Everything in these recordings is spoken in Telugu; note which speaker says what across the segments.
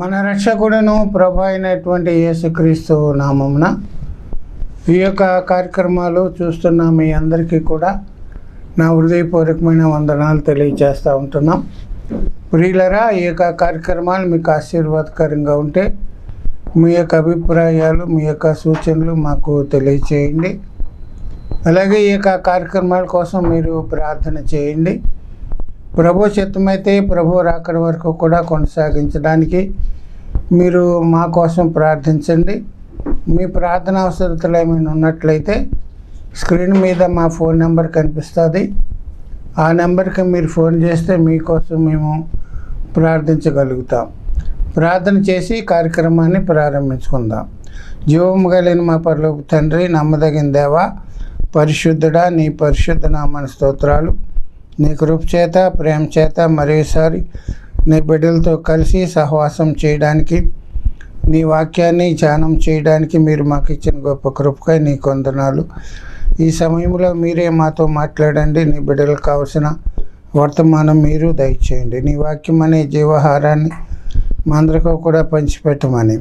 Speaker 1: మన రక్షకుడును ప్రభు అయినటువంటి యేసుక్రీస్తు నామమున ఈ యొక్క కార్యక్రమాలు చూస్తున్న మీ అందరికీ కూడా నా హృదయపూర్వకమైన వందనాలు తెలియజేస్తూ ఉంటున్నాం. ప్రియులరా ఈ యొక్క కార్యక్రమాలు మీకు ఆశీర్వాదకరంగా ఉంటే మీ యొక్క అభిప్రాయాలు మీ యొక్క సూచనలు మాకు తెలియచేయండి. అలాగే ఈ యొక్క కార్యక్రమాల కోసం మీరు ప్రార్థన చేయండి. ప్రభు చిత్తమైతే ప్రభు రాకడ వరకు కూడా కొనసాగించడానికి మీరు మా కోసం ప్రార్థించండి. మీ ప్రార్థన అవసరతలు ఏమైనా ఉన్నట్లయితే స్క్రీన్ మీద మా ఫోన్ నెంబర్ కనిపిస్తుంది. ఆ నెంబర్కి మీరు ఫోన్ చేస్తే మీకోసం మేము ప్రార్థించగలుగుతాం. ప్రార్థన చేసి కార్యక్రమాన్ని ప్రారంభించుకుందాం. జీవము కలిగిన మా పరలోపు తండ్రి నమ్మదగిన దేవ పరిశుద్ధుడా నీ పరిశుద్ధ నామన స్తోత్రాలు. నీ కృప చేత ప్రేమ చేత మరోసారి నీ బిడ్డలతో కలిసి సహవాసం చేయడానికి నీ వాక్యాన్ని ధ్యానం చేయడానికి మీరు మాకు ఇచ్చిన గొప్ప కృపకై నీ కొందనాలు ఈ సమయంలో మీరే మాతో మాట్లాడండి. నీ బిడ్డలకు కావలసిన వర్తమానం మీరు దయచేయండి. నీ వాక్యం అనే జీవహారాన్ని మా అందరికీ కూడా పంచిపెట్టమని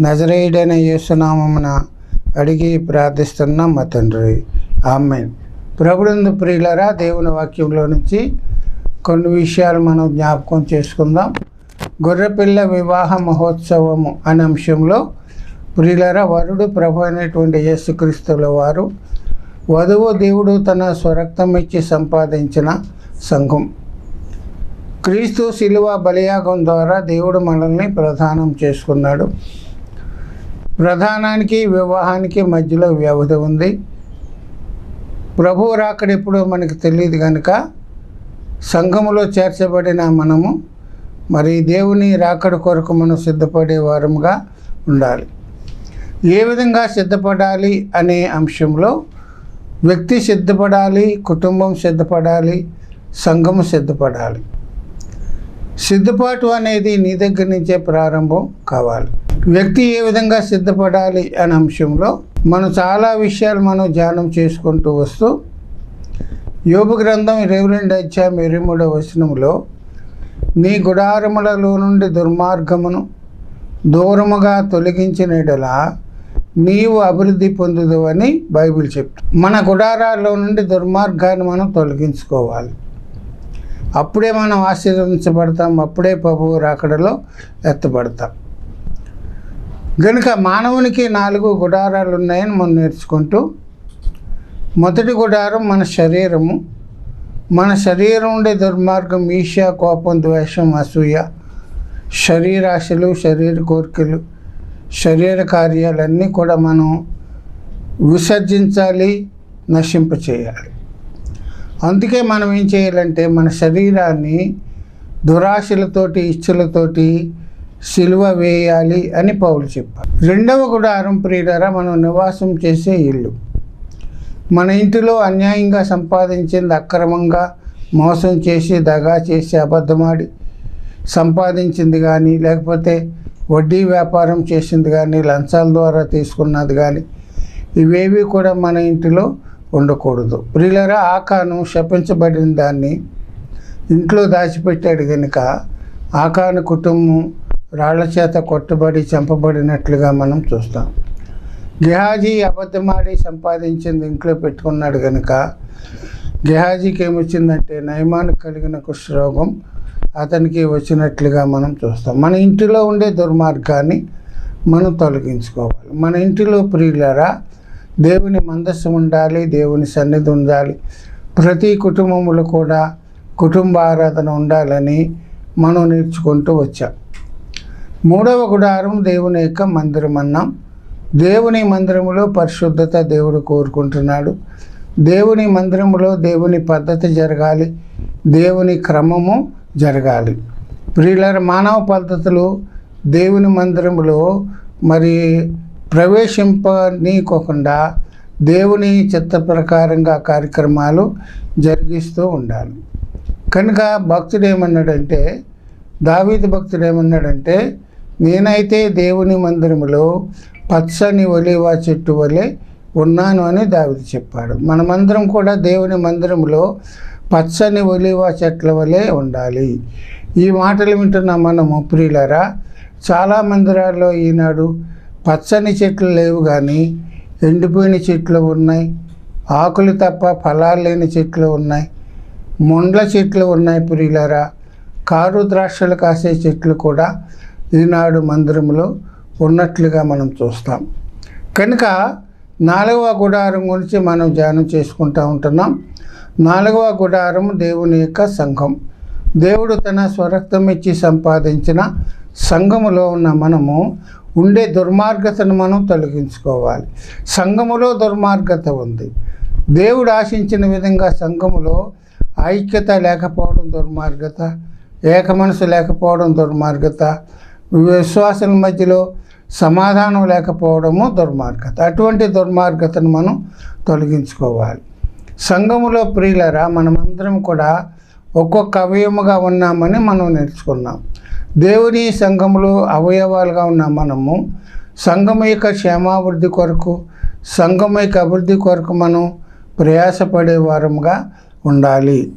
Speaker 1: నజరేయుడైన యేసునామమున అడిగి ప్రార్థిస్తున్నాం మా తండ్రి. ఆమెన్. ప్రభునందు ప్రియులరా దేవుని వాక్యంలో నుంచి కొన్ని విషయాలు మనం జ్ఞాపకం చేసుకుందాం. గొర్రెపిల్ల వివాహ మహోత్సవము అనే అంశంలో ప్రియులరా వరుడు ప్రభు అయినటువంటి యేసుక్రీస్తుల వారు వధువు దేవుడు తన స్వరక్తం ఇచ్చి సంపాదించిన సంఘం. క్రీస్తు శిలువ బలియాగం ద్వారా దేవుడు మనల్ని ప్రధానం చేసుకున్నాడు. ప్రధానానికి వివాహానికి మధ్యలో వ్యవధి ఉంది. ప్రభువు రాకడ ఎప్పుడో మనకు తెలియదు కనుక సంఘములో చేర్చబడిన మనము మరి దేవుని రాకడ కొరకు మనం సిద్ధపడే వారముగా ఉండాలి. ఏ విధంగా సిద్ధపడాలి అనే అంశంలో వ్యక్తి సిద్ధపడాలి కుటుంబం సిద్ధపడాలి సంఘము సిద్ధపడాలి. సిద్ధపాటు అనేది నీ దగ్గర నుంచే ప్రారంభం కావాలి. వ్యక్తి ఏ విధంగా సిద్ధపడాలి అనే అంశంలో మనం చాలా విషయాలు మనం ధ్యానం చేసుకుంటూ వస్తూ యోగ గ్రంథం ఇరవై రెండు అధ్యాయం ఇరవై మూడవ వచనంలో నీ గుడారములలో నుండి దుర్మార్గమును దూరముగా తొలగించినడలా నీవు అభివృద్ధి పొందుదు అని బైబిల్ చెప్తుంది మన గుడారాల్లో నుండి దుర్మార్గాన్ని మనం తొలగించుకోవాలి. అప్పుడే మనం ఆశీర్వదించబడతాం అప్పుడే ప్రభువు రాకడలో ఎత్తబడతాం. గనుక మానవునికి నాలుగు గుడారాలు ఉన్నాయని మనం నేర్చుకుంటూ మొదటి గుడారం మన శరీరము. మన శరీరం ఉండే దుర్మార్గం ఈష కోపం ద్వేషం అసూయ శరీరాశలు శరీర కోరికలు శరీర కార్యాలన్నీ కూడా మనం విసర్జించాలి నశింపచేయాలి అందుకే మనం ఏం చేయాలంటే మన శరీరాన్ని దురాశలతోటి ఇచ్చలతోటి సిలువ వేయాలి అని పౌలు చెప్పారు రెండవ గుడారం ప్రియులరా మనం నివాసం చేసే ఇల్లు. మన ఇంటిలో అన్యాయంగా సంపాదించింది అక్రమంగా మోసం చేసి దగా చేసి అబద్ధమాడి సంపాదించింది కానీ లేకపోతే వడ్డీ వ్యాపారం చేసింది కానీ లంచాల ద్వారా తీసుకున్నది కానీ ఇవేవి కూడా మన ఇంటిలో ఉండకూడదు. ప్రియులరా ఆకాను శపించబడిన దాన్ని ఇంట్లో దాచిపెట్టాడు కనుక ఆకాను కుటుంబం రాళ్ళ చేత కొట్టబడి చంపబడినట్లుగా మనం చూస్తాం. గెహాజీ అబద్ధమాడి సంపాదించింది ఇంట్లో పెట్టుకున్నాడు కనుక గెహాజీకి ఏమొచ్చిందంటే నయమానికి కలిగిన కుష్ఠరోగం అతనికి వచ్చినట్లుగా మనం చూస్తాం. మన ఇంటిలో ఉండే దుర్మార్గాన్ని మనం తొలగించుకోవాలి. మన ఇంటిలో ప్రియులరా దేవుని మందస్సు ఉండాలి దేవుని సన్నిధి ఉండాలి. ప్రతి కుటుంబంలో కూడా కుటుంబ ఆరాధన ఉండాలని మనం నేర్చుకుంటూ వచ్చాం. మూడవ గుడారం దేవుని యొక్క మందిరం అన్నాం దేవుని మందిరములో పరిశుద్ధత దేవుడు కోరుకుంటున్నాడు. దేవుని మందిరములో దేవుని పద్ధతి జరగాలి. దేవుని క్రమము జరగాలి. ప్రియులర మానవ పద్ధతులు దేవుని మందిరములో మరి ప్రవేశింపనీకోకుండా దేవుని చిత్త ప్రకారంగా కార్యక్రమాలు జరిగిస్తూ ఉండాలి. కనుక భక్తుడు ఏమన్నాడంటే దావీదు భక్తుడు ఏమన్నాడంటే నేనైతే దేవుని మందిరములో పచ్చని ఒలివ చెట్టు వలె ఉన్నాను అని దావిది చెప్పాడు. మనమందరం కూడా దేవుని మందిరంలో పచ్చని ఒలివ చెట్ల వలె ఉండాలి. ఈ మాటలు వింటున్న మనము ప్రియులరా చాలా మందిరాల్లో ఈనాడు పచ్చని చెట్లు లేవు కానీ ఎండిపోయిన చెట్లు ఉన్నాయి. ఆకులు తప్ప ఫలాలు లేని చెట్లు ఉన్నాయి. ముండ్ల చెట్లు ఉన్నాయి ప్రియులరా. కారు ద్రాక్షలు కాసే చెట్లు కూడా ఈనాడు మందిరంలో ఉన్నట్లుగా మనం చూస్తాం. కనుక నాలుగవ గుడారం గురించి మనం ధ్యానం చేసుకుంటూ ఉంటున్నాం. నాలుగవ గుడారం దేవుని యొక్క సంఘం. దేవుడు తన స్వరక్తం ఇచ్చి సంపాదించిన సంఘములో ఉన్న మనము ఉండే దుర్మార్గతను మనం తొలగించుకోవాలి. సంఘములో దుర్మార్గత ఉంది. దేవుడు ఆశించిన విధంగా సంఘములో ఐక్యత లేకపోవడం దుర్మార్గత ఏక మనసు లేకపోవడం దుర్మార్గత విశ్వాసం మధ్యలో సమాధానం లేకపోవడము దుర్మార్గత. అటువంటి దుర్మార్గతను మనం తొలగించుకోవాలి. సంఘములో ప్రియులరా మనమందరం కూడా ఒక్కొక్క అవయముగా ఉన్నామని మనం నేర్చుకున్నాం. దేవుని సంఘములో అవయవాలుగా ఉన్న మనము సంఘము యొక్క క్షేమాభివృద్ధి కొరకు సంఘం యొక్క అభివృద్ధి కొరకు మనం ప్రయాసపడే వారముగా ఉండాలి.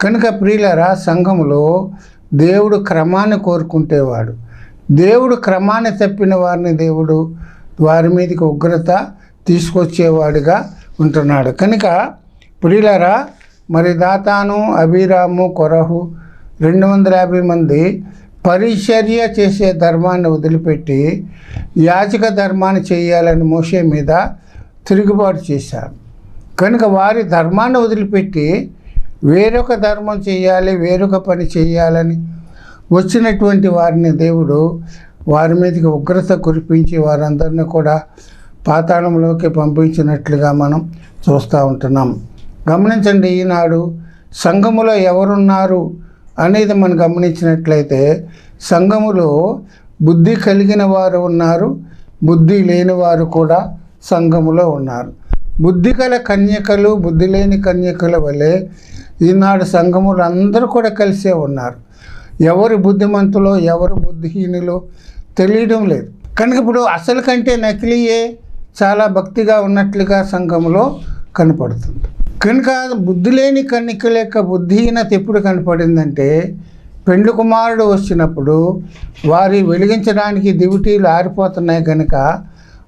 Speaker 1: కనుక ప్రియులరా సంఘములో దేవుడు క్రమాన్ని కోరుకుంటేవాడు. దేవుడు క్రమాన్ని తప్పిన వారిని దేవుడు వారి మీదకి ఉగ్రత తీసుకొచ్చేవాడిగా ఉంటున్నాడు. కనుక ప్రియులరా మరి దాతాను అభిరాము కొరహు రెండు వందల యాభై మంది పరిచర్య చేసే ధర్మాన్ని వదిలిపెట్టి యాచక ధర్మాన్ని చేయాలని మోసే మీద తిరుగుబాటు చేశారు. కనుక వారి ధర్మాన్ని వదిలిపెట్టి వేరొక ధర్మం చేయాలి వేరొక పని చేయాలని వచ్చినటువంటి వారిని దేవుడు వారి మీదకి ఉగ్రత కురిపించి వారందరినీ కూడా పాతాళంలోకి పంపించినట్లుగా మనం చూస్తూ ఉంటున్నాం. గమనించండి ఈనాడు సంఘములో ఎవరున్నారు అనేది మనం గమనించినట్లయితే సంఘములో బుద్ధి కలిగిన వారు ఉన్నారు బుద్ధి లేని వారు కూడా సంఘములో ఉన్నారు. బుద్ధి గల కన్యకలు బుద్ధి లేని కన్యకల వలె ఈనాడు సంఘములు అందరూ కూడా కలిసే ఉన్నారు. ఎవరు బుద్ధిమంతులో ఎవరు బుద్ధిహీనులో తెలియడం లేదు. కనుక ఇప్పుడు అసలు కంటే నకిలీయే చాలా భక్తిగా ఉన్నట్లుగా సంఘంలో కనపడుతుంది. కనుక బుద్ధి లేని కన్నికల యొక్క బుద్ధిహీనత ఎప్పుడు కనపడిందంటే పెండ్లి కుమారుడు వచ్చినప్పుడు వారి వెలిగించడానికి దివిటీలు ఆరిపోతున్నాయి కనుక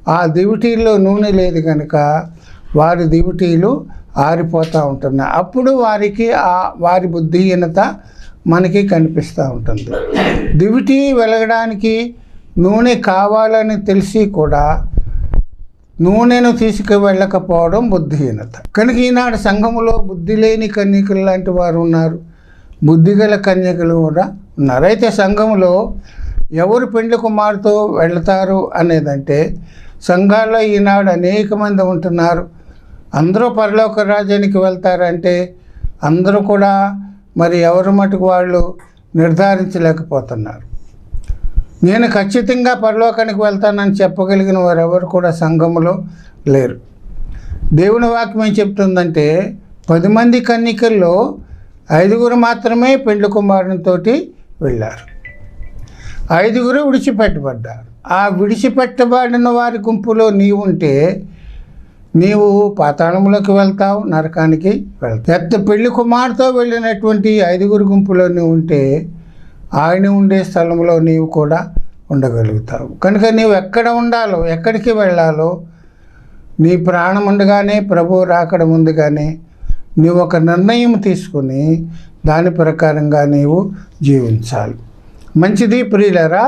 Speaker 1: ఆ దివిటీల్లో నూనె లేదు కనుక వారి దివిటీలు ఆరిపోతూ ఉంటున్నాయి. అప్పుడు వారికి ఆ వారి బుద్ధిహీనత మనకి కనిపిస్తూ ఉంటుంది. దివిటి వెలగడానికి నూనె కావాలని తెలిసి కూడా నూనెను తీసుకువెళ్ళకపోవడం బుద్ధిహీనత. కనుక ఈనాడు సంఘములో బుద్ధి లేని కన్యకలు లాంటి వారు ఉన్నారు. బుద్ధిగల కన్యకలు కూడా ఉన్నారు. అయితే సంఘములో ఎవరు పెండ్లి కుమారుతో వెళతారు అనేదంటే సంఘాల్లో ఈనాడు అనేక మంది ఉంటున్నారు. అందరూ పరలోక రాజ్యానికి వెళ్తారంటే అందరూ కూడా మరి ఎవరు మటుకు వాళ్ళు నిర్ధారించలేకపోతున్నారు. నేను ఖచ్చితంగా పరలోకానికి వెళ్తానని చెప్పగలిగిన వారు ఎవరు కూడా సంఘములో లేరు. దేవుని వాక్యం ఏం చెప్తుందంటే పది మంది కన్నికల్లో ఐదుగురు మాత్రమే పెండ్లి కుమారునితోటి వెళ్ళారు. ఐదుగురు విడిచిపెట్టబడ్డారు. ఆ విడిచిపెట్టబడిన వారి గుంపులో నీవు ఉంటే నీవు పాతాళంలోకి వెళ్తావు నరకానికి వెళ్తావు. పెద్ద పెళ్ళి కుమార్తో వెళ్ళినటువంటి ఐదుగురు గుంపులో ఉంటే ఆయన ఉండే స్థలంలో నీవు కూడా ఉండగలుగుతావు. కనుక నీవు ఎక్కడ ఉండాలో ఎక్కడికి వెళ్ళాలో నీ ప్రాణం ఉండగానే ప్రభు రాకడ ముందుగానే నీవు ఒక నిర్ణయం తీసుకుని దాని ప్రకారంగా నీవు జీవించాలి. మంచిది ప్రియులరా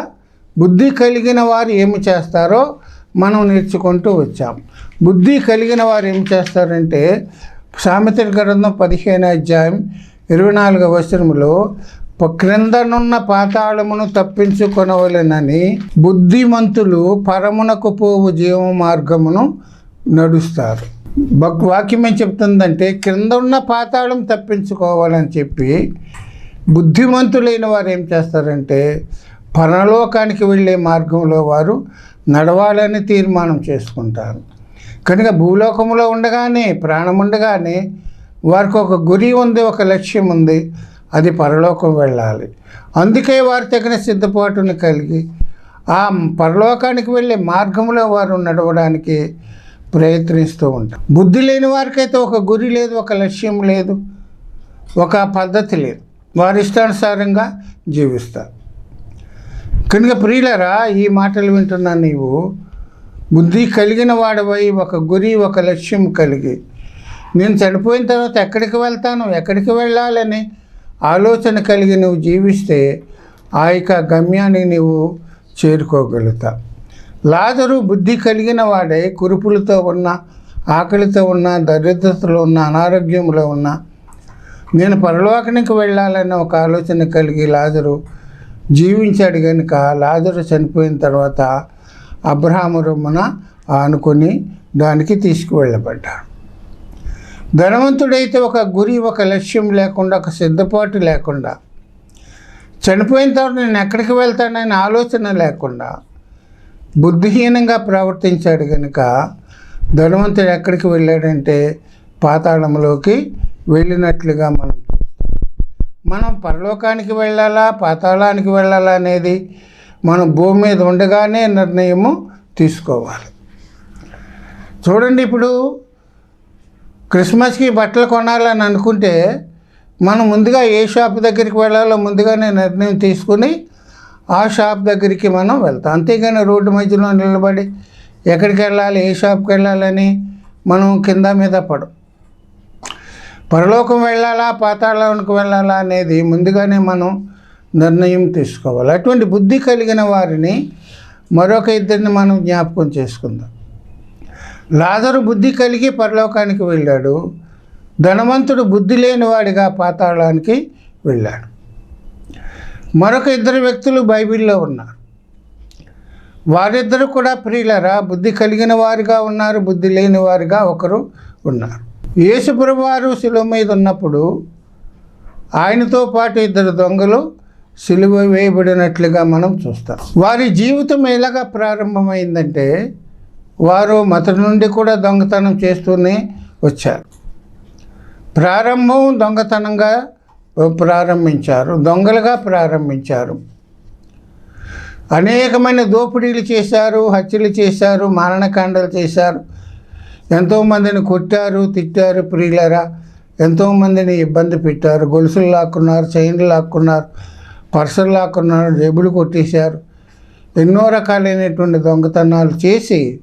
Speaker 1: బుద్ధి కలిగిన వారు ఏమి చేస్తారో మనం నేర్చుకుంటూ వచ్చాం. బుద్ధి కలిగిన వారు ఏం చేస్తారంటే సామెతల గ్రంథం పదిహేను అధ్యాయం ఇరవై నాలుగవ వచనములో క్రిందనున్న పాతాళమును తప్పించుకొనవలెనని బుద్ధిమంతులు పరమునకు పోవు జీవ మార్గమును నడుస్తారు. వాక్యం ఏం చెప్తుందంటే క్రింద ఉన్న పాతాళం తప్పించుకోవాలని చెప్పి బుద్ధిమంతులైన వారు ఏం చేస్తారంటే పరలోకానికి వెళ్ళే మార్గంలో వారు నడవాలని తీర్మానం చేసుకుంటారు. కనుక భూలోకంలో ఉండగానే ప్రాణం ఉండగానే వారికి ఒక గురి ఉంది ఒక లక్ష్యం ఉంది అది పరలోకం వెళ్ళాలి. అందుకే వారు తగిన సిద్ధపాటును కలిగి ఆ పరలోకానికి వెళ్ళే మార్గంలో వారు నడవడానికి ప్రయత్నిస్తూ ఉంటారు. బుద్ధి లేని వారికైతే ఒక గురి లేదు ఒక లక్ష్యం లేదు ఒక పద్ధతి లేదు. వారి ఇష్టానుసారంగా జీవిస్తారు. కనుక ప్రియులరా ఈ మాటలు వింటున్నా నీవు బుద్ధి కలిగిన వాడవై ఒక గురి ఒక లక్ష్యం కలిగి. నేను చనిపోయిన తర్వాత ఎక్కడికి వెళ్తాను? ఎక్కడికి వెళ్ళాలని ఆలోచన కలిగి నువ్వు జీవిస్తే ఆ యొక్క గమ్యాన్ని నీవు చేరుకోగలుగుతా లాజరు బుద్ధి కలిగిన వాడే కురుపులతో ఉన్న ఆకలితో ఉన్న దరిద్రతలో ఉన్న అనారోగ్యంలో ఉన్న. నేను పరలోకానికి వెళ్ళాలన్న ఒక ఆలోచన కలిగి లాజరు జీవించాడు కనుక లాజరు చనిపోయిన తర్వాత అబ్రహాము రొమ్మున ఆనుకొని దానికి తీసుకువెళ్ళబడ్డాడు. ధనవంతుడైతే ఒక గురి ఒక లక్ష్యం లేకుండా ఒక సిద్ధపాటు లేకుండా చనిపోయిన తర్వాత నేను ఎక్కడికి వెళ్తానని ఆలోచన లేకుండా బుద్ధిహీనంగా ప్రవర్తించాడు కనుక ధనవంతుడు ఎక్కడికి వెళ్ళాడంటే పాతాళంలోకి వెళ్ళినట్లుగా మనం మనం పరలోకానికి వెళ్ళాలా పాతాళానికి వెళ్ళాలా అనేది మనం భూమి మీద ఉండగానే నిర్ణయము తీసుకోవాలి. చూడండి ఇప్పుడు క్రిస్మస్కి బట్టలు కొనాలని అనుకుంటే మనం ముందుగా ఏ షాప్ దగ్గరికి వెళ్ళాలో ముందుగానే నిర్ణయం తీసుకుని ఆ షాప్ దగ్గరికి మనం వెళ్తాం. అంతేగాని రోడ్డు మధ్యలో నిలబడి ఎక్కడికి వెళ్ళాలి ఏ షాప్కి వెళ్ళాలని మనం కింద మీద పడం పరలోకం వెళ్ళాలా పాతాళానికి వెళ్ళాలా అనేది ముందుగానే మనం నిర్ణయం తీసుకోవాలి. అటువంటి బుద్ధి కలిగిన వారిని మరొక ఇద్దరిని మనం జ్ఞాపకం చేసుకుందాం. లాజరు బుద్ధి కలిగి పరలోకానికి వెళ్ళాడు. ధనవంతుడు బుద్ధి లేనివాడిగా పాతాళానికి వెళ్ళాడు. మరొక ఇద్దరు వ్యక్తులు బైబిల్లో ఉన్నారు. వారిద్దరు కూడా ప్రియులరా? బుద్ధి కలిగిన వారుగా ఉన్నారు బుద్ధి లేని వారుగా ఒకరు ఉన్నారు. యేసుప్రభువారు శిలువ మీద ఉన్నప్పుడు ఆయనతో పాటు ఇద్దరు దొంగలు సిలువ వేయబడినట్లుగా మనం చూస్తాం. వారి జీవితం ఎలాగా ప్రారంభమైందంటే వారు మత నుండి కూడా దొంగతనం చేస్తూనే వచ్చారు. ప్రారంభం దొంగతనంగా ప్రారంభించారు దొంగలుగా ప్రారంభించారు. అనేకమైన దోపిడీలు చేశారు హత్యలు చేశారు మారణకాండలు చేశారు. ఎంతోమందిని కొట్టారు తిట్టారు ప్రియులరా. ఎంతోమందిని ఇబ్బంది పెట్టారు. గొలుసులు లాక్కున్నారు చైన్లు లాక్కున్నారు పర్సులు లాక్కున్నారు జేబులు కొట్టేశారు. ఎన్నో రకాలైనటువంటి దొంగతనాలు చేసి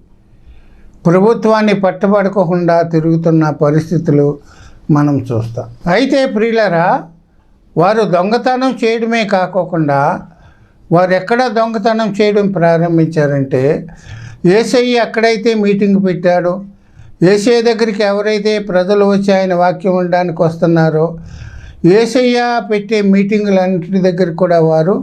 Speaker 1: ప్రభుత్వాన్ని పట్టబడుకోకుండా తిరుగుతున్న పరిస్థితులు మనం చూస్తాం. అయితే ప్రియులరా వారు దొంగతనం చేయడమే కాకోకుండా వారు ఎక్కడ దొంగతనం చేయడం ప్రారంభించారంటే ఏసఐ ఎక్కడైతే మీటింగ్ పెట్టాడో ఏసయ్య దగ్గరికి ఎవరైతే ప్రజలు వచ్చి ఆయన వాక్యం ఉండడానికి వస్తున్నారో ఏసయ్య పెట్టే మీటింగులన్నింటి దగ్గర కూడా వారు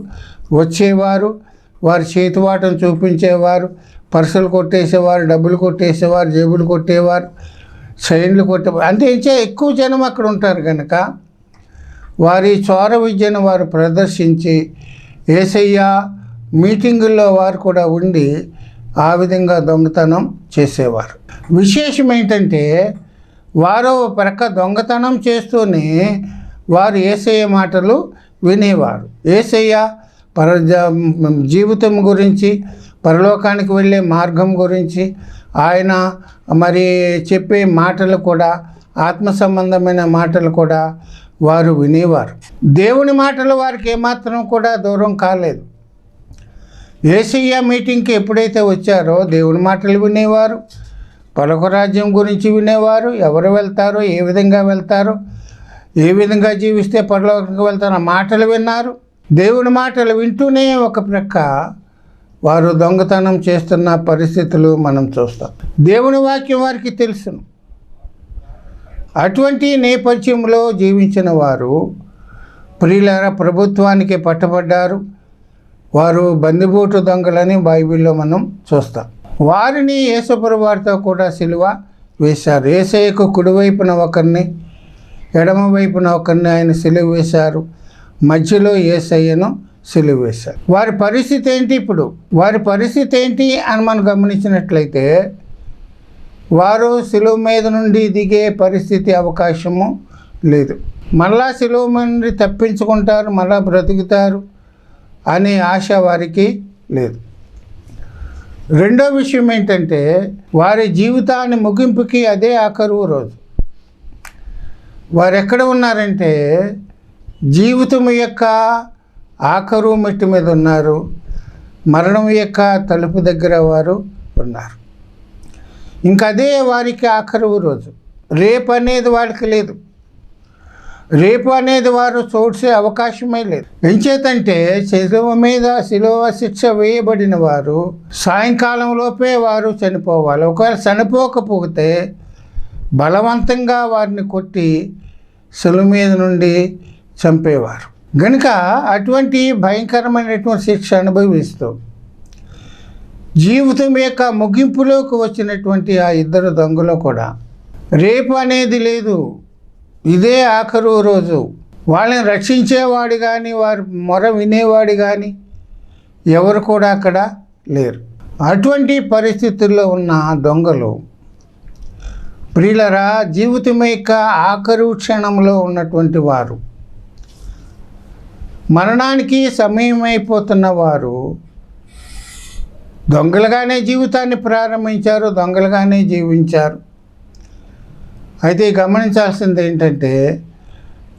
Speaker 1: వచ్చేవారు వారి చేతివాటం చూపించేవారు పర్సులు కొట్టేసేవారు డబ్బులు కొట్టేసేవారు జేబులు కొట్టేవారు చైన్లు కొట్టేవారు. అంటే ఇంకా ఎక్కువ జనం అక్కడ ఉంటారు కనుక వారి చోర విద్యను వారు ప్రదర్శించి ఏసయ్య మీటింగుల్లో వారు కూడా ఉండి ఆ విధంగా దొంగతనం చేసేవారు. విశేషం ఏంటంటే వారు ప్రక్క దొంగతనం చేస్తూనే వారు ఏసయ్య మాటలు వినేవారు. ఏసయ్య పర జీవితం గురించి పరలోకానికి వెళ్ళే మార్గం గురించి ఆయన మరి చెప్పే మాటలు కూడా ఆత్మ సంబంధమైన మాటలు కూడా వారు వినేవారు. దేవుని మాటలు వారికి ఏమాత్రం కూడా దూరం కాలేదు. ఏసయ్య మీటింగ్కి ఎప్పుడైతే వచ్చారో దేవుని మాటలు వినేవారు. పలక రాజ్యం గురించి వినేవారు. ఎవరు వెళ్తారో ఏ విధంగా వెళ్తారో ఏ విధంగా జీవిస్తే పరలోకానికి వెళ్తారో మాటలు విన్నారు. దేవుని మాటలు వింటూనే ఒక ప్రక్క వారు దొంగతనం చేస్తున్న పరిస్థితులు మనం చూస్తాం. దేవుని వాక్యం వారికి తెలుసును. అటువంటి నేపథ్యంలో జీవించిన వారు ప్రియులార ప్రభుత్వానికి పట్టబడ్డారు. వారు బందిబూటు దొంగలని బైబిల్లో మనం చూస్తాం. వారిని యేసుప్రభు వారితో కూడా సిలువ వేశారు. ఏసయ్యకు కుడివైపున ఒకరిని ఎడమ వైపున ఒకరిని ఆయన సిలువ వేశారు. మధ్యలో ఏసయ్యను సిలువ వేశారు. వారి పరిస్థితి ఏంటి ఇప్పుడు? వారి పరిస్థితి ఏంటి అని మనం గమనించినట్లయితే వారు సిలువ మీద నుండి దిగే పరిస్థితి అవకాశము లేదు. మళ్ళా సిలువ నుండి తప్పించుకుంటారు మళ్ళా బ్రతుకుతారు. అనే ఆశ వారికి లేదు. రెండో విషయం ఏంటంటే వారి జీవితాన్ని ముగింపుకి అదే ఆఖరువు రోజు. వారు ఎక్కడ ఉన్నారంటే జీవితం యొక్క ఆఖరు మెట్టు మీద ఉన్నారు మరణం యొక్క తలుపు దగ్గర వారు ఉన్నారు. ఇంకా అదే వారికి ఆఖరు రోజు. రేపు అనేది వాళ్ళకి లేదు. రేపు అనేది వారు చూసే అవకాశమే లేదు. ఎంచేతంటే శిలువ మీద శిలువ శిక్ష వేయబడిన వారు సాయంకాలంలోపే వారు చనిపోవాలి. ఒకవేళ చనిపోకపోతే బలవంతంగా వారిని కొట్టి శిలువ మీద నుండి చంపేవారు. గనుక అటువంటి భయంకరమైనటువంటి శిక్ష అనుభవిస్తూ జీవితం యొక్క ముగింపులోకి వచ్చినటువంటి ఆ ఇద్దరు దొంగలు కూడా రేపు అనేది లేదు. ఇదే ఆఖరు రోజు. వాళ్ళని రక్షించేవాడు కానీ వారి మొర వినేవాడు కానీ ఎవరు కూడా అక్కడ లేరు. అటువంటి పరిస్థితుల్లో ఉన్న దొంగలు ప్రియులరా జీవితం యొక్క ఆఖరు క్షణంలో ఉన్నటువంటి వారు. మరణానికి సమయమైపోతున్న వారు దొంగలుగానే జీవితాన్ని ప్రారంభించారు దొంగలుగానే జీవించారు. అయితే గమనించాల్సింది ఏంటంటే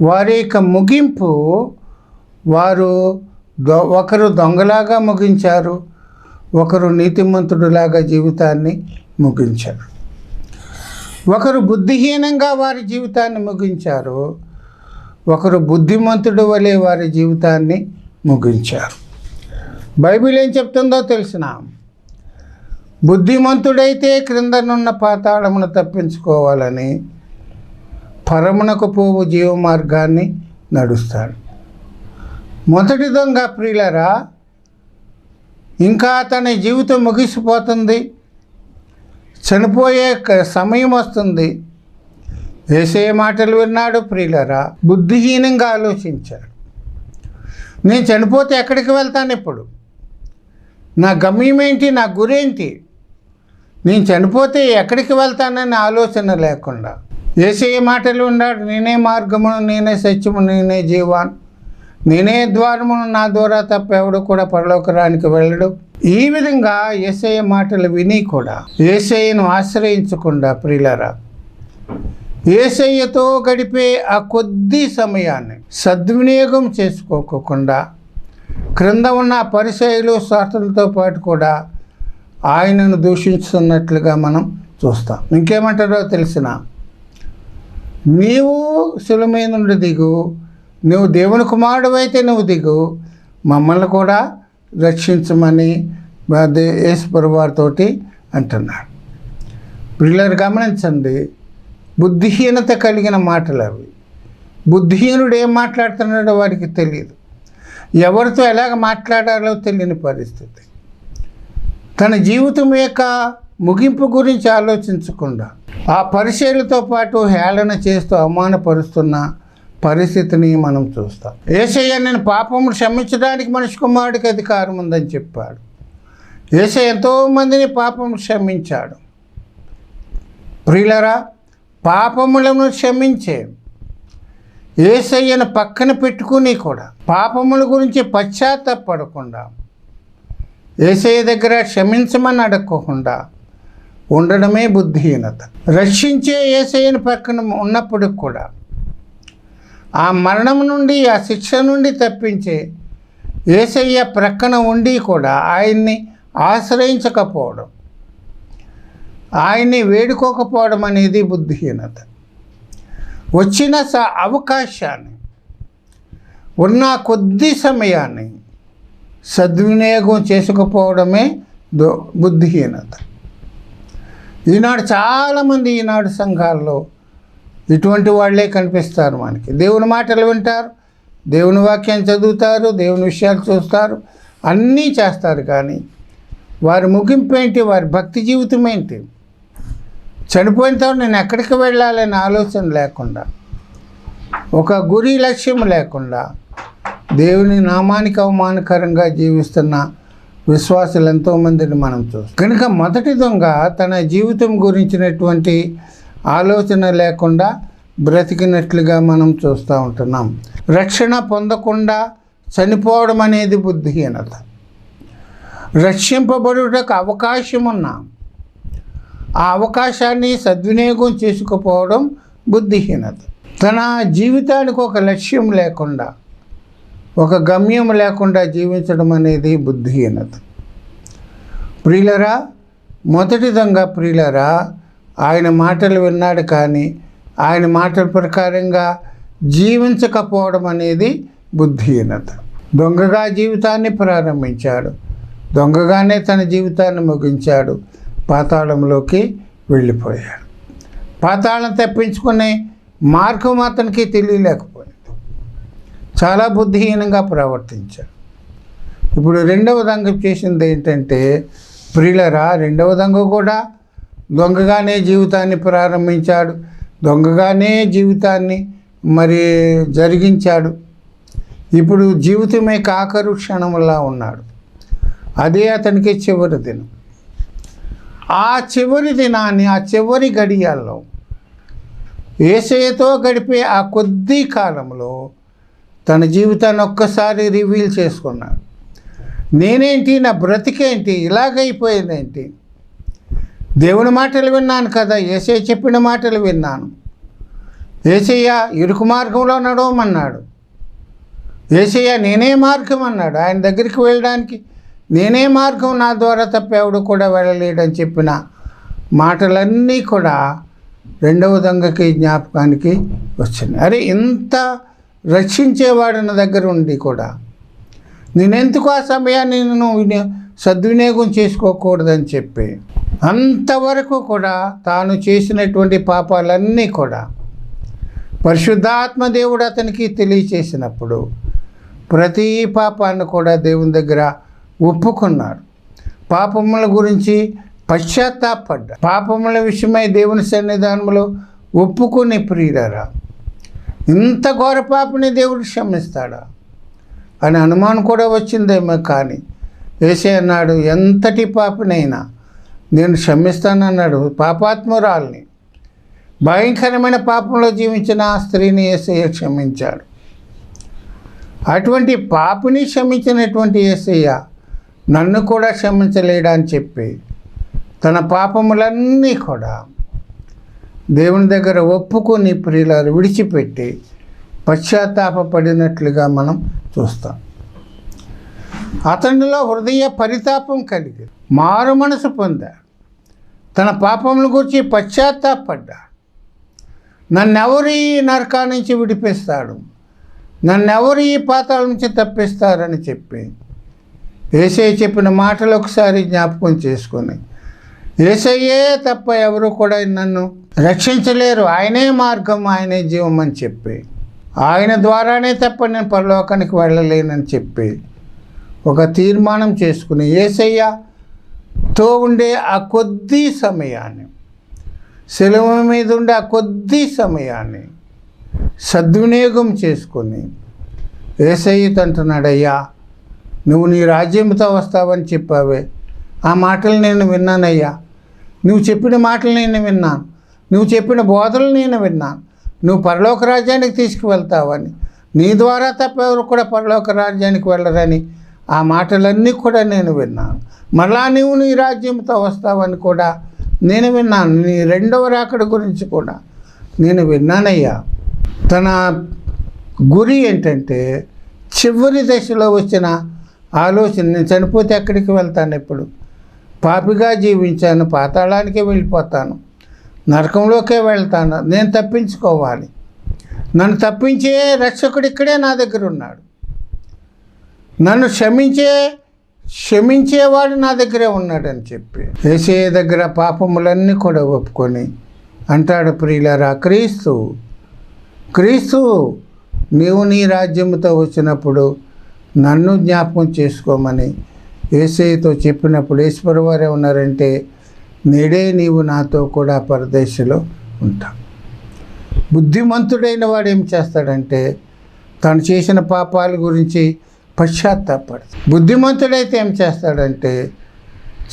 Speaker 1: వారి యొక్క ముగింపు వారు దొ ఒకరు దొంగలాగా ముగించారు ఒకరు నీతిమంతుడులాగా జీవితాన్ని ముగించారు. ఒకరు బుద్ధిహీనంగా వారి జీవితాన్ని ముగించారు ఒకరు బుద్ధిమంతుడు వలె వారి జీవితాన్ని ముగించారు. బైబిల్ ఏం చెప్తుందో తెలిసిన బుద్ధిమంతుడైతే క్రిందనున్న పాతాళమును తప్పించుకోవాలని పరమునకు పోవు జీవ మార్గాన్ని నడుస్తాడు. మొదటి దొంగ ప్రియులరా ఇంకా తన జీవితం ముగిసిపోతుంది. చనిపోయే క- సమయం వస్తుంది. వేసే మాటలు విన్నాడు ప్రియులరా బుద్ధిహీనంగా ఆలోచించాడు. నేను చనిపోతే ఎక్కడికి వెళ్తాను ఇప్పుడు? నా గమ్యం ఏంటి నా గురేంటి? నేను చనిపోతే ఎక్కడికి వెళ్తానని ఆలోచన లేకుండా. ఏసే మాటలు ఉన్నాడు నేనే మార్గమును నేనే సత్యము నేనే జీవాన్. నేనే ద్వారమును నా ద్వారా తప్ప ఎవడు కూడా పరలోకరానికి వెళ్ళడు. ఈ విధంగా ఏసయ్య మాటలు విని కూడా ఏసయ్యను ఆశ్రయించకుండా ప్రియులరా ఏసయ్యతో గడిపే ఆ కొద్ది సమయాన్ని సద్వినియోగం చేసుకోకుండా క్రింద ఉన్న పరిచయలు స్వార్థలతో పాటు కూడా ఆయనను దూషిస్తున్నట్లుగా మనం చూస్తాం. ఇంకేమంటారో తెలిసిన నీవు సులమే నుండి దిగు. నువ్వు దేవుని కుమారుడు అయితే నువ్వు దిగు. మమ్మల్ని కూడా రక్షించమని యేసుప్రభు వారితోటి అంటున్నాడు. పిల్లలు గమనించండి. బుద్ధిహీనత కలిగిన మాటలు అవి. బుద్ధిహీనుడు ఏం మాట్లాడుతున్నాడో వాడికి తెలియదు ఎవరితో ఎలాగ మాట్లాడాలో తెలియని పరిస్థితి. తన జీవితం యొక్క ముగింపు గురించి ఆలోచించకుండా ఆ పరిశీలతో పాటు హేళన చేస్తూ అవమానపరుస్తున్న పరిస్థితిని మనం చూస్తాం. ఏసయ్య నేను పాపము క్షమించడానికి మనిషి కుమారుడికి అధికారం ఉందని చెప్పాడు. ఏసయ్య ఎంతోమందిని పాపం క్షమించాడు. ప్రియులరా పాపములను క్షమించే ఏసయ్యను పక్కన పెట్టుకుని కూడా పాపముల గురించి పశ్చాత్తపడకుండా ఏసయ్య దగ్గర క్షమించమని అడగకుండా ఉండడమే బుద్ధిహీనత. రక్షించే ఏసయ్యను పక్కన ఉన్నప్పుడు కూడా ఆ మరణం నుండి ఆ శిక్ష నుండి తప్పించే ఏసయ్య ప్రక్కన ఉండి కూడా ఆయన్ని ఆశ్రయించకపోవడం ఆయన్ని వేడుకోకపోవడం అనేది బుద్ధిహీనత. వచ్చిన స అవకాశాన్ని ఉన్న కొద్ది సమయాన్ని సద్వినియోగం చేసుకపోవడమే దో బుద్ధిహీనత. ఈనాడు చాలామంది ఈనాడు సంఘాల్లో ఇటువంటి వాళ్ళే కనిపిస్తారు మనకి. దేవుని మాటలు వింటారు దేవుని వాక్యం చదువుతారు దేవుని విషయాలు చూస్తారు అన్నీ చేస్తారు కానీ వారి ముగింపు ఏంటి? వారి భక్తి జీవితం ఏంటి? చనిపోయిన తర్వాత నేను ఎక్కడికి వెళ్ళాలనే ఆలోచన లేకుండా ఒక గురి లక్ష్యం లేకుండా దేవుని నామానికి అవమానకరంగా జీవిస్తున్న విశ్వాసులు ఎంతోమందిని మనం చూస్తాం. కనుక మొదటి దొంగ తన జీవితం గురించినటువంటి ఆలోచన లేకుండా బ్రతికినట్లుగా మనం చూస్తూ ఉంటున్నాం. రక్షణ పొందకుండా చనిపోవడం అనేది బుద్ధిహీనత. రక్షింపబడుటకు అవకాశం ఉన్నా ఆ అవకాశాన్ని సద్వినియోగం చేసుకుపోవడం బుద్ధిహీనత. తన జీవితానికి ఒక లక్ష్యం లేకుండా ఒక గమ్యం లేకుండా జీవించడం అనేది బుద్ధిహీనత. ప్రియులరా మొదటిదంగా ప్రియులరా ఆయన మాటలు విన్నాడు కానీ ఆయన మాటల ప్రకారంగా జీవించకపోవడం అనేది బుద్ధిహీనత. దొంగగా జీవితాన్ని ప్రారంభించాడు. దొంగగానే తన జీవితాన్ని ముగించాడు. పాతాళంలోకి వెళ్ళిపోయాడు. పాతాళం తప్పించుకునే మార్గం అతనికి తెలియలేకపోయాడు చాలా బుద్ధిహీనంగా ప్రవర్తించాడు. ఇప్పుడు రెండవ దొంగ చేసింది ఏంటంటే ప్రియులరా రెండవ దొంగ కూడా దొంగగానే జీవితాన్ని ప్రారంభించాడు దొంగగానే జీవితాన్ని మరి జరిగించాడు. ఇప్పుడు జీవితమే కాకరు క్షణంలా ఉన్నాడు. అదే అతనికి చివరి దినం. ఆ చివరి దినాన్ని ఆ చివరి గడియాల్లో ఏసయ్యతో గడిపే ఆ కొద్ది కాలంలో తన జీవితాన్ని ఒక్కసారి రివీల్ చేసుకున్నాడు. నేనేంటి? నా బ్రతికేంటి? ఇలాగైపోయిందేంటి? దేవుని మాటలు విన్నాను కదా. ఏసయ్య చెప్పిన మాటలు విన్నాను. ఏసయ్య ఇరుకు మార్గంలో నడవమన్నాడు. ఏసయ్య నేనే మార్గం అన్నాడు. ఆయన దగ్గరికి వెళ్ళడానికి నేనే మార్గం నా ద్వారా తప్ప ఎవడు కూడా వెళ్ళలేడని చెప్పిన మాటలన్నీ కూడా రెండవ దొంగకి జ్ఞాపకానికి వచ్చింది అరే ఇంత రక్షించేవాడు నా దగ్గర ఉండి కూడా. నేనెందుకు ఆ సమయాన్ని నేను విని- సద్వినియోగం చేసుకోకూడదని చెప్పి. అంతవరకు కూడా తాను చేసినటువంటి పాపాలన్నీ కూడా పరిశుద్ధాత్మ దేవుడు అతనికి తెలియచేసినప్పుడు ప్రతి పాపాన్ని కూడా దేవుని దగ్గర ఒప్పుకున్నాడు. పాపముల గురించి పశ్చాత్తాపడ్డా పాపముల విషయమై దేవుని సన్నిధానంలో ఒప్పుకునే ప్రియులరా ఇంత ఘోర పాపని దేవుడు క్షమిస్తాడా? అని అనుమానం కూడా వచ్చిందేమో కానీ వేసే అన్నాడు ఎంతటి పాపనైనా నేను క్షమిస్తానన్నాడు పాపాత్మురాల్ని. భయంకరమైన పాపంలో జీవించిన ఆ స్త్రీని ఏసయ్య క్షమించాడు. అటువంటి పాపిని క్షమించినటువంటి ఏసయ్య నన్ను కూడా క్షమించలేడా అని చెప్పి తన పాపములన్నీ కూడా దేవుని దగ్గర ఒప్పుకొని ప్రియులారు విడిచిపెట్టి పశ్చాత్తాపడినట్లుగా మనం చూస్తాం. అతనిలో హృదయ పరితాపం కలిగి మారు మనసు పొందాడు తన పాపముల గురించి పశ్చాత్తాపడ్డా. నన్నెవరు ఈ నరకా నుంచి విడిపిస్తాడు? నన్నెవరు ఈ పాతాల నుంచి తప్పిస్తారని చెప్పి ఏసై చెప్పిన మాటలు ఒకసారి జ్ఞాపకం చేసుకొని ఏసయ్యే తప్ప ఎవరు కూడా నన్ను రక్షించలేరు. ఆయనే మార్గం ఆయనే జీవం అని చెప్పి. ఆయన ద్వారానే తప్ప నేను పరలోకానికి వెళ్ళలేనని చెప్పి ఒక తీర్మానం చేసుకుని ఏసయ్యతో ఉండే ఆ కొద్ది సమయాన్ని సెలవు మీద ఉండే ఆ కొద్ది సమయాన్ని సద్వినియోగం చేసుకొని ఏసయ్యతో అంటున్నాడయ్యా నువ్వు నీ రాజ్యంతో వస్తావని చెప్పావే. ఆ మాటలు నేను విన్నానయ్యా. నువ్వు చెప్పిన మాటలు నేను విన్నాను నువ్వు చెప్పిన బోధలు నేను విన్నాను నువ్వు పరలోక రాజ్యానికి తీసుకువెళ్తావని. నీ ద్వారా తప్ప ఎవరు కూడా పరలోక రాజ్యానికి వెళ్ళరని ఆ మాటలన్నీ కూడా నేను విన్నాను. మళ్ళా నువ్వు నీ రాజ్యంతో వస్తావని కూడా నేను విన్నాను. నీ రెండవ రాకడ గురించి కూడా నేను విన్నానయ్యా. తన గురి ఏంటంటే చివరి దశలో వచ్చిన ఆలోచన నేను చనిపోతే ఎక్కడికి వెళ్తాను ఇప్పుడు పాపిగా జీవించాను పాతాళానికే వెళ్ళిపోతాను నరకంలోకే వెళ్తాను నేను తప్పించుకోవాలి. నన్ను తప్పించే రక్షకుడు ఇక్కడే నా దగ్గర ఉన్నాడు. నన్ను క్షమించే క్షమించేవాడు నా దగ్గరే ఉన్నాడని చెప్పి ఏసే దగ్గర పాపములన్నీ కూడా ఒప్పుకొని అంటాడు ప్రియులరా క్రీస్తు క్రీస్తు నీవు నీ రాజ్యముతో వచ్చినప్పుడు నన్ను జ్ఞాపకం చేసుకోమని ఏసైతో చెప్పినప్పుడు ఈశ్వరు వారే ఉన్నారంటే నేడే నీవు నాతో కూడా పరదేశంలో ఉంటావు బుద్ధిమంతుడైన వాడు ఏం చేస్తాడంటే తను చేసిన పాపాల గురించి పశ్చాత్తాపడు బుద్ధిమంతుడైతే ఏం చేస్తాడంటే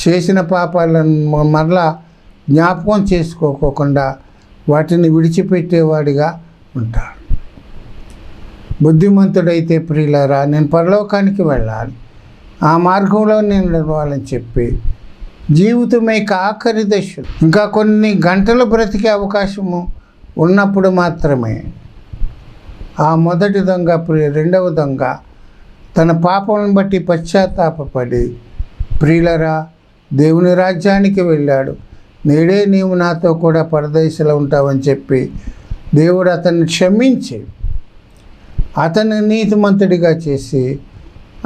Speaker 1: చేసిన పాపాలను మరలా జ్ఞాపకం చేసుకోకోకుండా వాటిని విడిచిపెట్టేవాడిగా ఉంటాడు. బుద్ధిమంతుడైతే ప్రియులారా నేను పరలోకానికి వెళ్ళాలి. ఆ మార్గంలో నేను నడవాలని చెప్పి జీవితమే ఆఖరి దశలు ఇంకా కొన్ని గంటలు బ్రతికే అవకాశము ఉన్నప్పుడు మాత్రమే ఆ మొదటి దొంగ ప్రి- రెండవ దొంగ తన పాపలను బట్టి పశ్చాత్తాపడి ప్రియులరా దేవుని రాజ్యానికి వెళ్ళాడు. నేడే నీవు నాతో కూడా పరదేశలో ఉంటావని చెప్పి దేవుడు అతన్ని క్షమించి అతన్ని నీతిమంతుడిగా చేసి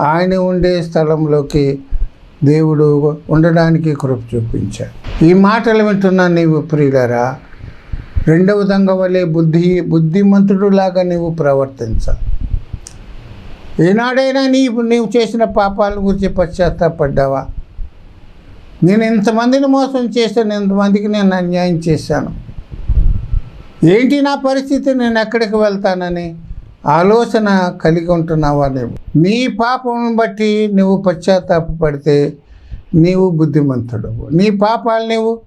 Speaker 1: ఆయన ఉండే స్థలంలోకి దేవుడు ఉండడానికి కృప చూపించాడు. ఈ మాటలు వింటున్నా నీవు ప్రియులరా రెండవ దొంగ వలె బుద్ధి బుద్ధిమంతుడులాగా నీవు ప్రవర్తించాలి ఏనాడైనా నీ నీవు చేసిన పాపాల గురించి పశ్చాత్తాపడ్డావా? నేను ఇంతమందిని మోసం చేశాను ఇంతమందికి నేను అన్యాయం చేశాను. ఏంటి నా పరిస్థితి? నేను ఎక్కడికి వెళ్తానని? ఆలోచన కలిగి ఉంటున్నావా నీవు? నీ పాపం బట్టి నువ్వు పశ్చాత్తాపడితే నీవు బుద్ధిమంతుడు నీ పాపాలు నీవు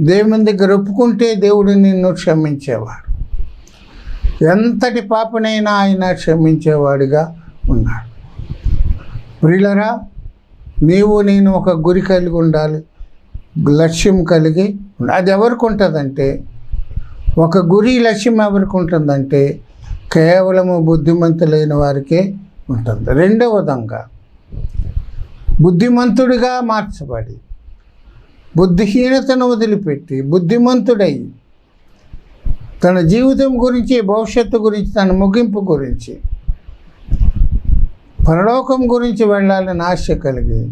Speaker 1: దేవుని దగ్గర ఒప్పుకుంటే దేవుడు నిన్ను క్షమించేవాడు. ఎంతటి పాపనైనా ఆయన క్షమించేవాడిగా ఉన్నాడు. ప్రియులరా నీవు నేను ఒక గురి కలిగి ఉండాలి లక్ష్యం కలిగి ఉండాలి. అది ఎవరికి ఉంటుందంటే ఒక గురి లక్ష్యం ఎవరికి ఉంటుందంటే కేవలము బుద్ధిమంతులైన వారికే ఉంటుంది. రెండవ విధంగా బుద్ధిమంతుడిగా మార్చబడి బుద్ధిహీనతను వదిలిపెట్టి బుద్ధిమంతుడై తన జీవితం గురించి భవిష్యత్తు గురించి తన ముగింపు గురించి పరలోకం గురించి వెళ్ళాలని ఆశ కలిగి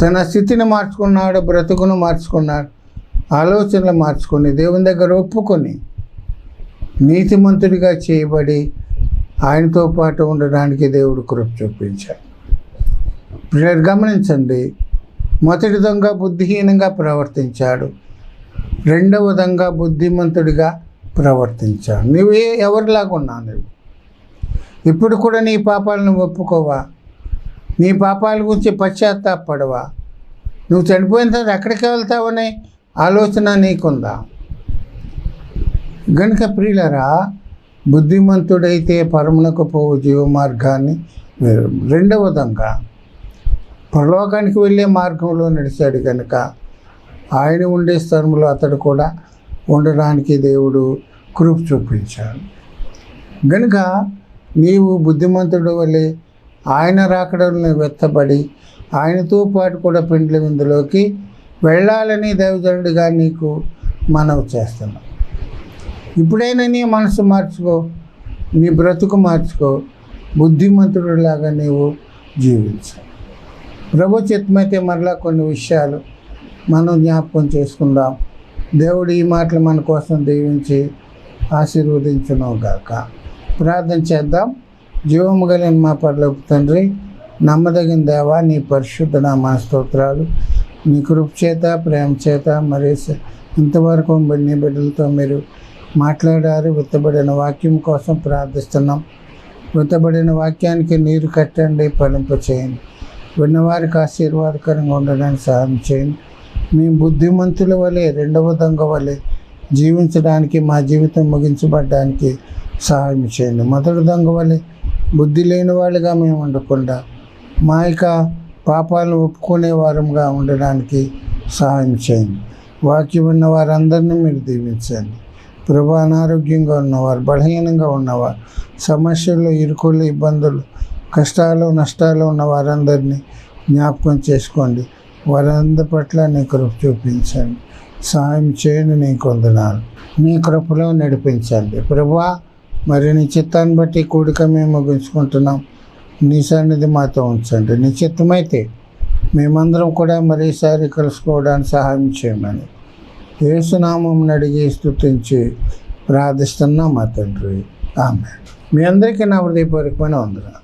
Speaker 1: తన స్థితిని మార్చుకున్నాడు బ్రతుకును మార్చుకున్నాడు ఆలోచనలు మార్చుకొని దేవుని దగ్గర ఒప్పుకొని నీతిమంతుడిగా చేయబడి ఆయనతో పాటు ఉండడానికి దేవుడు కృప చూపించాడు. మీరు గమనించండి. మొదటి దొంగ బుద్ధిహీనంగా ప్రవర్తించాడు. రెండవ దొంగ బుద్ధిమంతుడిగా ప్రవర్తించాడు. నువ్వు ఏ ఎవరిలాగా ఉన్నావు నువ్వు? ఇప్పుడు కూడా నీ పాపాలను ఒప్పుకోవా? నీ పాపాల గురించి పశ్చాత్తాపడవా నువ్వు చనిపోయిన తర్వాత ఎక్కడికి వెళ్తావనే ఆలోచన నీకుందా? గనుక ప్రియులరా బుద్ధిమంతుడైతే పరమునకు పోవు జీవ మార్గాన్ని రెండవ విధంగా పరలోకానికి వెళ్ళే మార్గంలో నడిచాడు కనుక ఆయన ఉండే స్థలంలో అతడు కూడా ఉండడానికి దేవుడు కృప చూపించాడు. గనుక నీవు బుద్ధిమంతుడు వలె ఆయన రాకడలను వెత్తబడి ఆయనతో పాటు కూడా పెండ్లి విందులోకి వెళ్ళాలని దైవజనుడిగా నీకు మనవి చేస్తున్నాం ఇప్పుడైనా నీ మనసు మార్చుకో నీ బ్రతుకు మార్చుకో బుద్ధిమంతుడిలాగా నీవు జీవించు. ప్రభు చిత్తమైతే మరలా కొన్ని విషయాలు మనం జ్ఞాపకం చేసుకుందాం. దేవుడు ఈ మాటలు మన కోసం దీవించి ఆశీర్వదించును గాక ప్రార్థన చేద్దాం. జీవము కలిగిన మా పర్లోపు తండ్రి నమ్మదగిన దేవా నీ పరిశుద్ధ నామా స్తోత్రాలు నీ కృప చేత ప్రేమ చేత మరి ఇంతవరకు నీ బిడ్డలతో మీరు మాట్లాడారు. విత్తబడిన వాక్యం కోసం ప్రార్థిస్తున్నాం. విత్తబడిన వాక్యానికి నీరు కట్టండి ఫలింప చేయండి. విన్నవారికి ఆశీర్వాదకరంగా ఉండడానికి సహాయం చేయండి. మేము బుద్ధిమంతుల వలె రెండవ దొంగ వలె జీవించడానికి మా జీవితం ముగించబడడానికి సహాయం చేయండి. మొదటి దొంగ వలె బుద్ధి లేని వాళ్ళుగా మేము ఉండకుండా మా యొక్క పాపాలను ఒప్పుకునే వారంగా ఉండడానికి సహాయం చేయండి. వాక్యం ఉన్న వారందరినీ మీరు దీవించండి. ప్రభు అనారోగ్యంగా ఉన్నవారు బలహీనంగా ఉన్నవారు సమస్యలు ఇరుకులు ఇబ్బందులు కష్టాలు నష్టాలు ఉన్న వారందరినీ జ్ఞాపకం చేసుకోండి. వారందరి పట్ల నీ కృప చూపించండి. సహాయం చేయండి నీ కొందనాలు నీ కృపలో నడిపించండి. ప్రభా మరి నీ చిత్తాన్ని బట్టి కూడిక మేము ముగించుకుంటున్నాం. నీ సన్నిధి మాతో ఉంచండి. నీ చిత్తమైతే మేమందరం కూడా మరీసారి కలుసుకోవడానికి సహాయం చేయమని ఏసునామం అడిగి స్థుతించి ప్రార్థిస్తున్నాం మా తండ్రి. ఆమె మీ అందరికీ నా హృదయపూర్వకమైన వందనాలు.